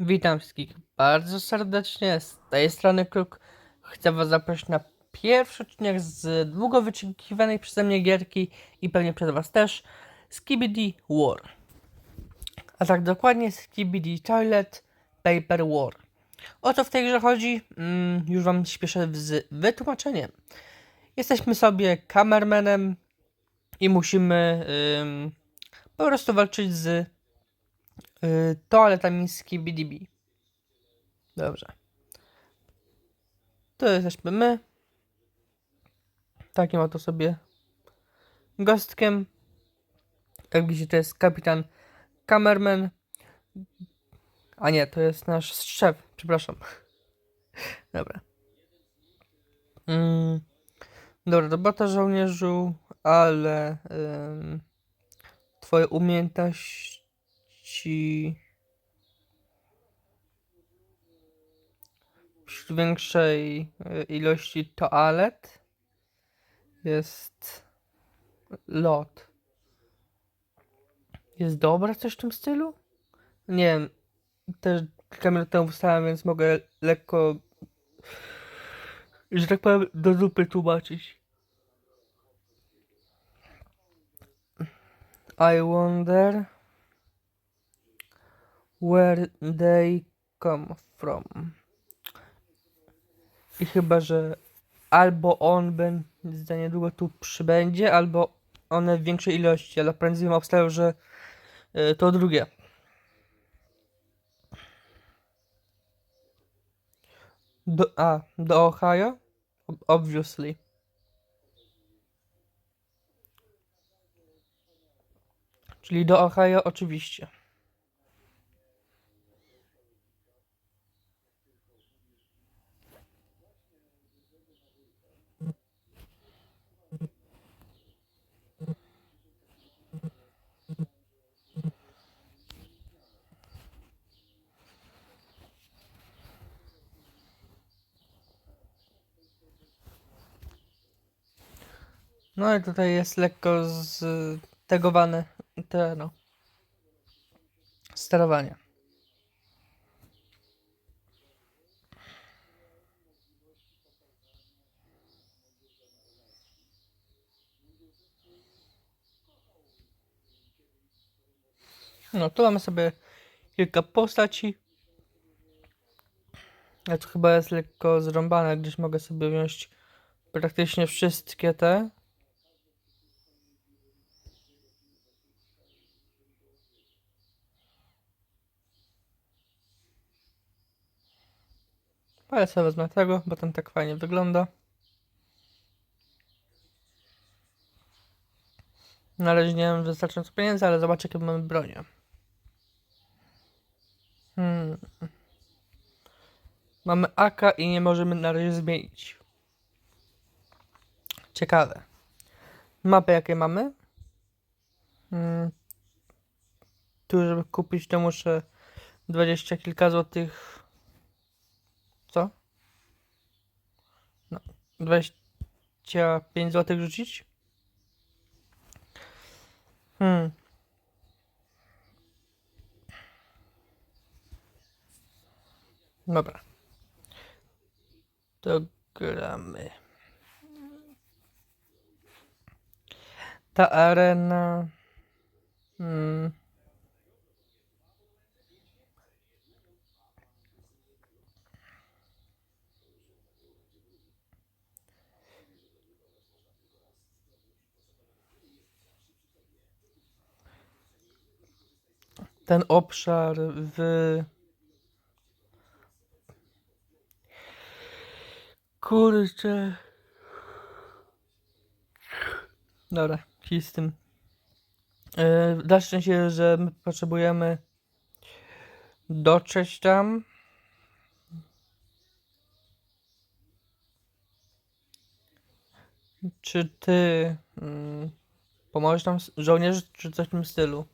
Witam wszystkich bardzo serdecznie. Z tej strony Kruk. Chcę Was zaprosić na pierwszy odcinek z długo wyczekiwanej przeze mnie gierki i pewnie przez Was też Skibidi War. A tak dokładnie Skibidi Toilet Paper War. O co w tej grze chodzi? Mm, już Wam śpieszę z wytłumaczeniem. Jesteśmy sobie kamermanem i musimy ym, po prostu walczyć z y, toaletami z KBDB. Dobrze. To jesteśmy my. Takim oto sobie gostkiem. Jak widzicie, to jest kapitan Kamerman. A nie, to jest nasz szef, przepraszam. Dobra. Mm. Dobra, robota żołnierzu, ale ym, twoje umiejętności wśród większej y, ilości toalet jest lot. Jest dobre coś w tym stylu? Nie wiem. Też kilka minut temu wstałem, więc mogę lekko, że tak powiem, do dupy tłumaczyć. I wonder where they come from. I chyba, że albo on będzie niedługo tu przybędzie, albo one w większej ilości, ale prędzej bym obstawiał, że y, to drugie. Do, a, do Ohio? Ob- Obviously. Czyli do Ohio oczywiście. No i tutaj jest lekko stegowane te no sterowanie. No tu mamy sobie kilka postaci. Ja to chyba jest lekko zrąbane, gdzieś mogę sobie wziąć praktycznie wszystkie te. Ale sobie wezmę tego, bo ten tak fajnie wygląda. Na nie mam wystarczająco pieniędzy, ale zobaczę jakie mamy bronię. Hmm. Mamy AK i nie możemy na razie zmienić. Ciekawe. Mapy jakie mamy? Hmm. Tu żeby kupić to muszę 20 kilka złotych co? No, 25 zł rzucić? Hmm. Dobra. To gramy. Ta arena. Hmm. Ten obszar w kurczę. Dobra z tym. Yy, dalsze szczęście, że my potrzebujemy dotrzeć tam. Czy ty mm, pomożesz nam s- żołnierz czy coś w tym stylu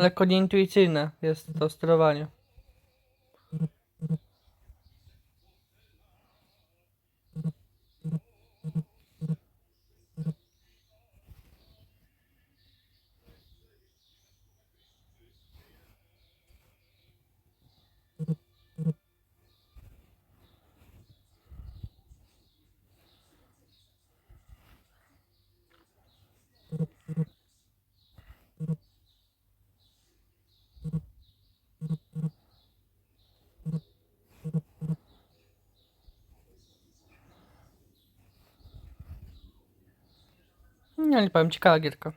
lekko nieintuicyjne jest to sterowanie. Nie, nie powiem, ciekawa gierka.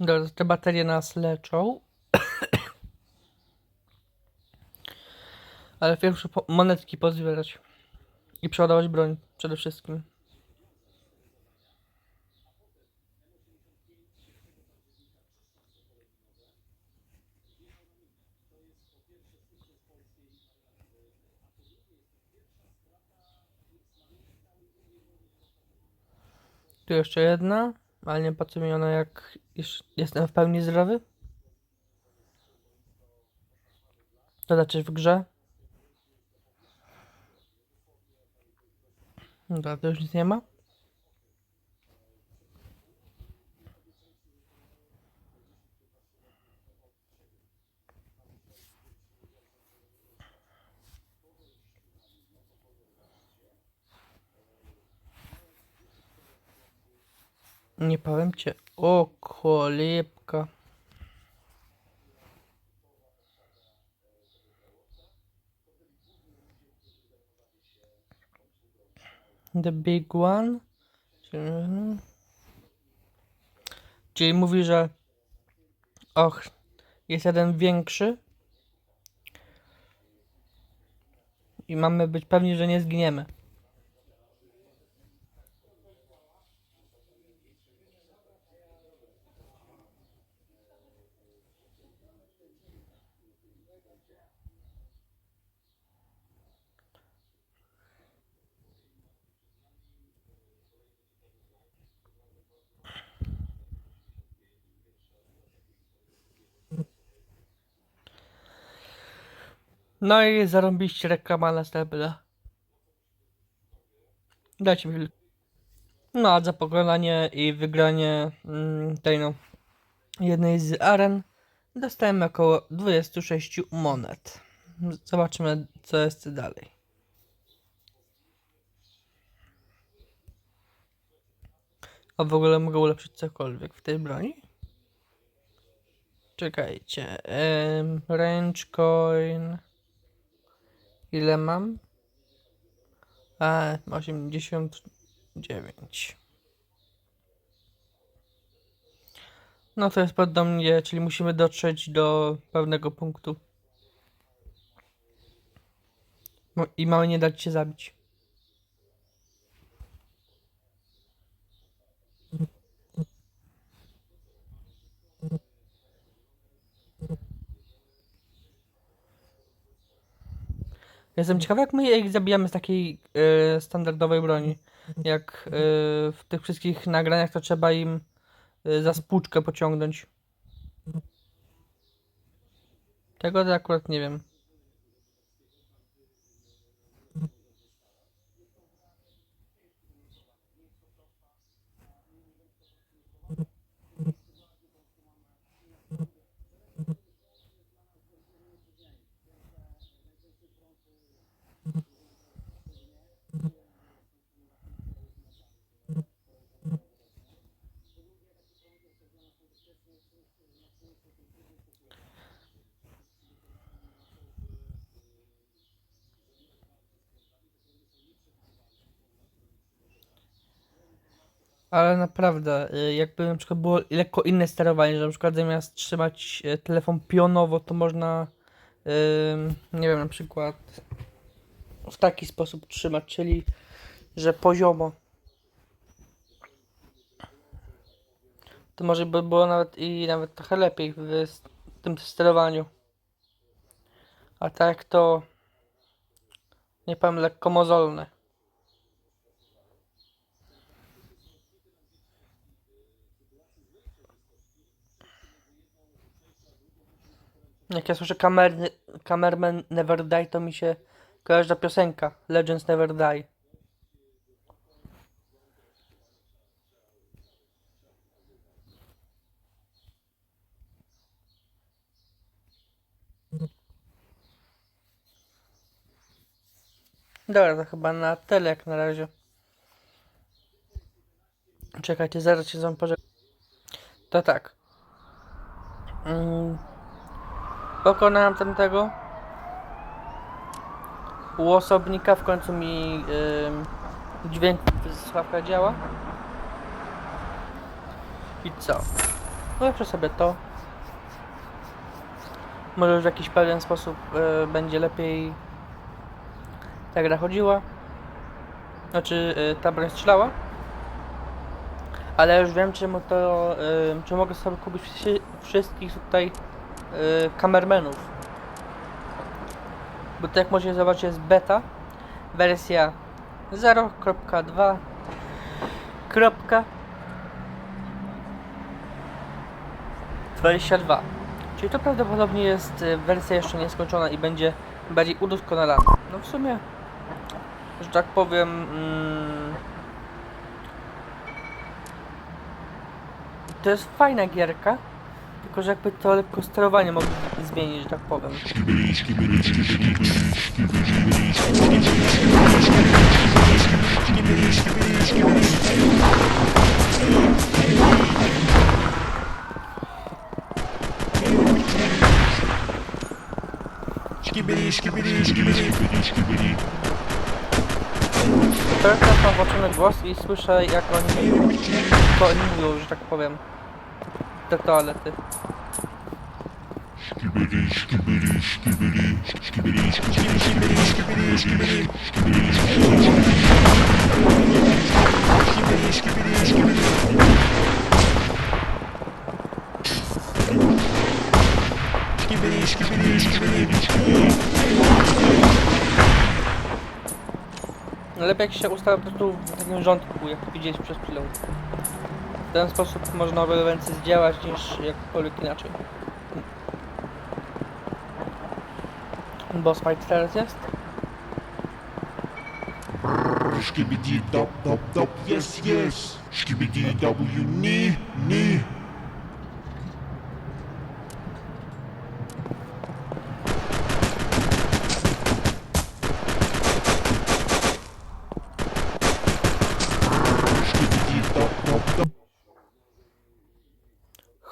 Dobra, te baterie nas leczą. Ale pierwsze monetki pozbierać. I przeładować broń przede wszystkim. Tu jeszcze jedna, ale nie co mi ona jak jestem w pełni zdrowy. Dodać coś w grze. Dobra, to już nic nie ma. Nie powiem cię. O, kolipka. The big one. Czyli mówi, że och, jest jeden większy i mamy być pewni, że nie zginiemy. No i zarąbiście reklama następna. Dajcie mi. No, a za pokonanie i wygranie mm, tej no, jednej z aren dostałem około 26 monet. Zobaczymy, co jest dalej. A w ogóle mogę ulepszyć cokolwiek w tej broni? Czekajcie. Um, range coin. Ile mam? A, 89. No to jest podobnie, czyli musimy dotrzeć do pewnego punktu. I mamy nie dać się zabić. Jestem ciekawy, jak my ich zabijamy z takiej e, standardowej broni. Jak e, w tych wszystkich nagraniach, to trzeba im e, za spłuczkę pociągnąć. Tego to akurat nie wiem. Ale naprawdę, y, jakby na przykład było lekko inne sterowanie, że na przykład zamiast trzymać e, telefon pionowo, to można, ym, nie wiem, na przykład w taki sposób trzymać, czyli że poziomo. To może by było nawet i nawet trochę lepiej w tym sterowaniu. A tak to nie powiem lekko mozolne. Jak ja słyszę kamer, Kamerman Never Die, to mi się kojarzy ta piosenka Legends Never Die. Dobra, to chyba na tyle jak na razie. Czekajcie, zaraz się z wami pożegnam. To tak. Mm. Pokonałem tamtego uosobnika, w końcu mi ym, dźwięk słuchawka działa. I co? Ulepszę sobie to. Może w jakiś pewien sposób y, będzie lepiej ta gra chodziła. Znaczy y, ta broń strzelała. Ale już wiem czemu to, y, czy mogę sobie kupić wszy- wszystkich tutaj kamermenów. Bo to jak możecie zobaczyć jest beta, wersja 0.2 kropka 22. Czyli to prawdopodobnie jest y, wersja jeszcze nieskończona i będzie bardziej udoskonalana. No w sumie, że tak powiem, mm, to jest fajna gierka, tylko że jakby to lekko sterowanie mogli zmienić, że tak powiem. Teraz mam włączony głos i słyszę jak oni, to oni mówią, że tak powiem, do toalety. Lepiej jak się ustawia po prostu w takim rządku, jak to widzieliście przez chwilę ten sposób można o wiele więcej zdziałać niż jakkolwiek inaczej. Boss fight teraz jest? Skibidi, dop, dop, dop, yes, yes. Skibidi, W, knee, knee. Skibidi, dop, dop, dop.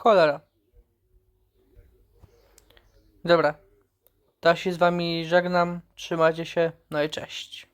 Cholera. Dobra. To się z wami żegnam. Trzymajcie się. No i cześć.